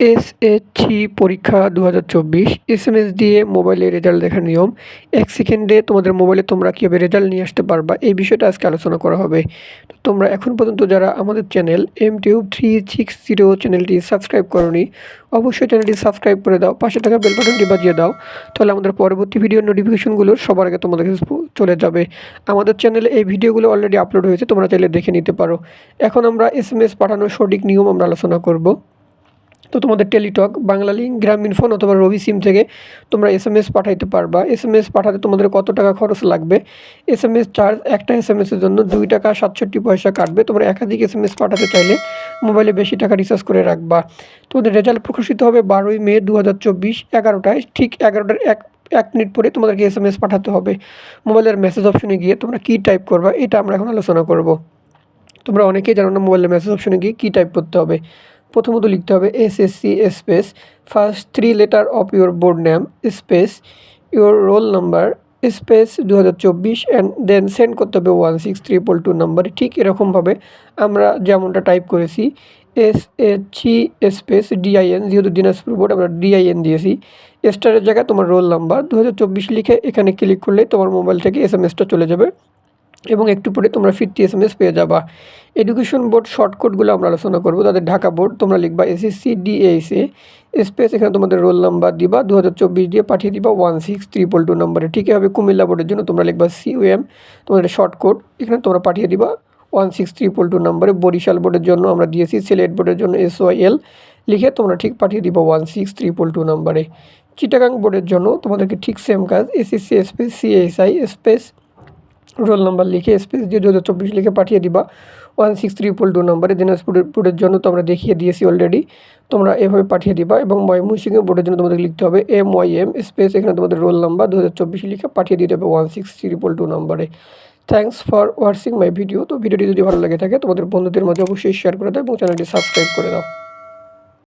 SSC পরীক্ষা দু হাজার চব্বিশ, এসএমএস দিয়ে মোবাইলে রেজাল্ট দেখার নিয়ম। এক সেকেন্ডে তোমাদের মোবাইলে তোমরা কীভাবে রেজাল্ট নিয়ে আসতে পারবা, এই বিষয়টা আজকে আলোচনা করা হবে। তো তোমরা এখন পর্যন্ত যারা আমাদের channel M Tube three six zero চ্যানেলটি সাবস্ক্রাইব করনি, অবশ্যই চ্যানেলটি সাবস্ক্রাইব করে দাও, পাশে থাকা বেল বাটনটি বাজিয়ে দাও, তাহলে আমাদের পরবর্তী ভিডিওর নোটিফিকেশনগুলো সবার আগে তোমাদের চলে যাবে। আমাদের চ্যানেলে এই ভিডিওগুলো অলরেডি আপলোড হয়েছে, তোমরা চাইলে দেখে নিতে পারো। এখন আমরা এসএমএস পাঠানোর সঠিক নিয়ম আমরা আলোচনা করব। তো তোমাদের টেলিটক, বাংলা লিঙ্ক গ্রামীণ ফোন অথবা রবি সিম থেকে তোমরা এস এম এস পাঠাইতে পারবা। এস এম এস পাঠাতে তোমাদের কত টাকা খরচ লাগবে? এস এম এস চার্জ একটা এস এম এসের জন্য দুই টাকা সাতষট্টি পয়সা কাটবে। তোমরা একাধিক এস এম এস পাঠাতে চাইলে মোবাইলে বেশি টাকা রিচার্জ করে রাখবা। তোমাদের রেজাল্ট প্রকাশিত হবে বারোই মে দু হাজার চব্বিশ এগারোটায়। ঠিক এগারোটার এক এক মিনিট পরে তোমাদেরকে এস এম এস পাঠাতে হবে মোবাইলের মেসেজ অপশনে গিয়ে তোমরা কী টাইপ করবা, এটা আমরা এখন আলোচনা করব। তোমরা অনেকেই জানো না মোবাইলের মেসেজ অপশনে গিয়ে কী টাইপ করতে হবে। প্রথমত লিখতে হবে SSC space first three letter of your board name space your roll number space দু হাজার চব্বিশ অ্যান্ড দেন সেন্ড করতে হবে ওয়ান সিক্স ট্রিপল টু নাম্বারে ঠিক এরকমভাবে আমরা যেমনটা টাইপ করেছি এস সি স্পেস ডিআইএন যেহেতু দিনাজপুর বোর্ড আমরা ডিআইএন দিয়েছি স্টারের জায়গায় তোমার রোল নাম্বার দু হাজার চব্বিশ লিখে এখানে ক্লিক করলে তোমার মোবাইল থেকে এস এম এসটা চলে যাবে। এবং একটু পরে তোমরা ফিরতি এস এম এস পেয়ে যাবা এডুকেশন বোর্ড শর্টকটগুলো আমরা আলোচনা করব। তাদের ঢাকা বোর্ড তোমরা লিখবা এসএসসি ডিএসএ স্পেস এখানে তোমাদের রোল নাম্বার দিবা দু হাজার চব্বিশ দিয়ে পাঠিয়ে দিবা ওয়ান সিক্স ট্রিপল টু নাম্বারে ঠিক হবে কুমিল্লা বোর্ডের জন্য তোমরা লিখবা সিওএম তোমাদের শর্টকট এখানে তোমরা পাঠিয়ে দিবা ওয়ান সিক্স ট্রিপল টু নাম্বারে বরিশাল বোর্ডের জন্য আমরা দিয়েছি, সিলেট বোর্ডের জন্য এস এল লিখে তোমরা ঠিক পাঠিয়ে দিবা ওয়ান সিক্স ট্রিপল টু নাম্বারে চিটাগাং বোর্ডের জন্য তোমাদেরকে ঠিক সেম কাজ SSC space CSI space roll number লিখে স্পেস দিয়ে দু হাজার চব্বিশ লিখে পাঠিয়ে দিবা। ওয়ান সিক্স ট্রিপল টু নাম্বারে দিনাজপুরের জন্য তোমরা দেখিয়ে দিয়েছি অলরেডি তোমরা এভাবে পাঠিয়ে দিবা এবং ময়মনসিংহ বোর্ডের জন্য তোমাদের লিখতে হবে এম ওয়াই এম স্পেস এখানে তোমাদের রোল নাম্বার দু হাজার চব্বিশ লিখে পাঠিয়ে দিতে হবে ওয়ান সিক্স ট্রিপল টু নাম্বারে thanks for watching my video তো ভিডিওটি যদি ভালো লাগে থাকে তোমাদের বন্ধুদের মধ্যে অবশ্যই শেয়ার করে দাও এবং চ্যানেলটি সাবস্ক্রাইব করে দাও।